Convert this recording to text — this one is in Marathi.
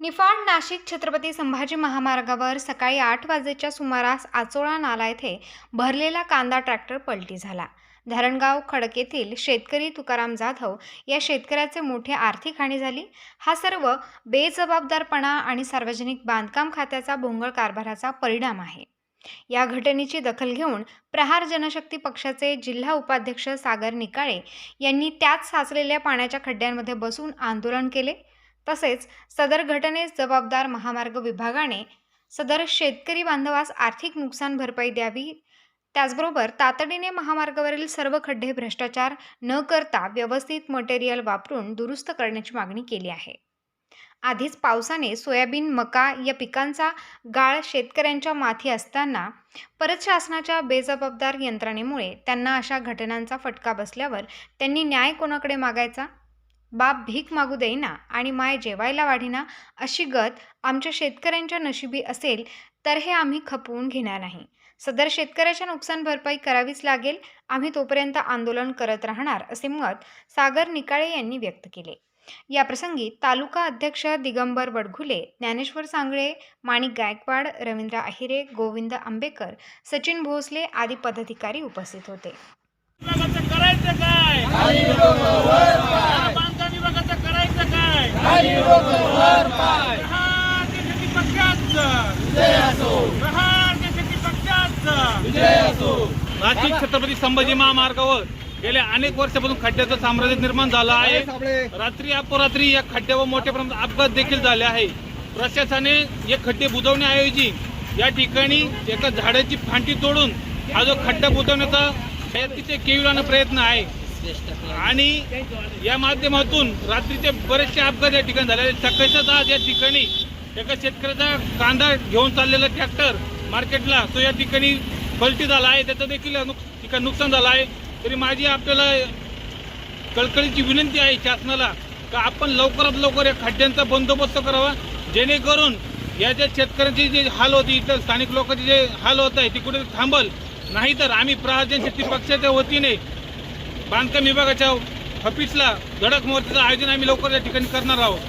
निफाड नाशिक छत्रपती संभाजी महामार्गावर सकाळी आठ वाजेच्या सुमारास आचोळा नाला येथे भरलेला कांदा ट्रॅक्टर पलटी झाला. धरणगाव खडक येथील शेतकरी तुकाराम जाधव या शेतकऱ्याचे मोठे आर्थिक हानी झाली. हा सर्व बेजबाबदारपणा आणि सार्वजनिक बांधकाम खात्याचा भोंगळ कारभाराचा परिणाम आहे. या घटनेची दखल घेऊन प्रहार जनशक्ती पक्षाचे जिल्हा उपाध्यक्ष सागर निकाळे यांनी त्याच साचलेल्या पाण्याच्या खड्ड्यांमध्ये बसून आंदोलन केले. तसेच सदर घटनेस जबाबदार महामार्ग विभागाने सदर शेतकरी बांधवास आर्थिक नुकसान भरपाई द्यावी. त्याचबरोबर तातडीने महामार्गावरील सर्व खड्डे भ्रष्टाचार न करता व्यवस्थित मटेरियल वापरून दुरुस्त करण्याची मागणी केली आहे. आधीच पावसाने सोयाबीन मका या पिकांचा गाळ शेतकऱ्यांच्या माथी असताना परत शासनाच्या बेजबाबदार यंत्रणेमुळे त्यांना अशा घटनांचा फटका बसल्यावर त्यांनी न्याय कोणाकडे मागायचा? बाप भीक मागू देईना आणि माय जेवायला वाढीना अशी गत आमच्या शेतकऱ्यांच्या नशिबी असेल तर हे आम्ही खपवून घेणार नाही. सदर शेतकऱ्याच्या नुकसान भरपाई करावीच लागेल आम्ही तोपर्यंत आंदोलन करत राहणार असे मत सागर निकाळे यांनी व्यक्त केले. याप्रसंगी तालुका अध्यक्ष दिगंबर वडघुले ज्ञानेश्वर सांगळे माणिक गायकवाड रवींद्र अहिरे गोविंद आंबेकर सचिन भोसले आदी पदाधिकारी उपस्थित होते. नाशिक छत्रपती संभाजी महामार्गावर गेल्या अनेक वर्षापासून खड्ड्याचं साम्राज्य निर्माण झालं आहे. रात्री अपरात्री या खड्ड्यावर मोठ्या प्रमाणात अपघात देखील झाले आहे. प्रशासनाने हे खड्डे बुजवण्याऐवजी या ठिकाणी एका झाडाची फांटी तोडून हा जो खड्डा बुजवण्याचा अतिशय केविलानं प्रयत्न आहे. आणि या माध्यमातून रात्रीचे बरेचसे अपघात या ठिकाणी झाले सकाळच्याच आज या ठिकाणी एका शेतकऱ्याचा कांदा घेऊन चाललेला ट्रॅक्टर मार्केटला तो या ठिकाणी पलटी झाला आहे. त्याचं देखील नुक- ठिकाणी नुकसान झालं आहे. तरी माझी आपल्याला कळकळीची विनंती आहे शासनाला का आपण लवकरात लवकर या खड्ड्यांचा बंदोबस्त करावा. जेणेकरून या ज्या शेतकऱ्यांची जे हाल होती इतर स्थानिक लोकांचे जे हाल होत आहे ती कुठे थांबल. नाहीतर आम्ही प्रहार शेती पक्षाच्या वतीने बांधकाम विभागाच्या ऑफिसला धडक मोर्चाचं आयोजन आम्ही लवकर या ठिकाणी करणार आहोत.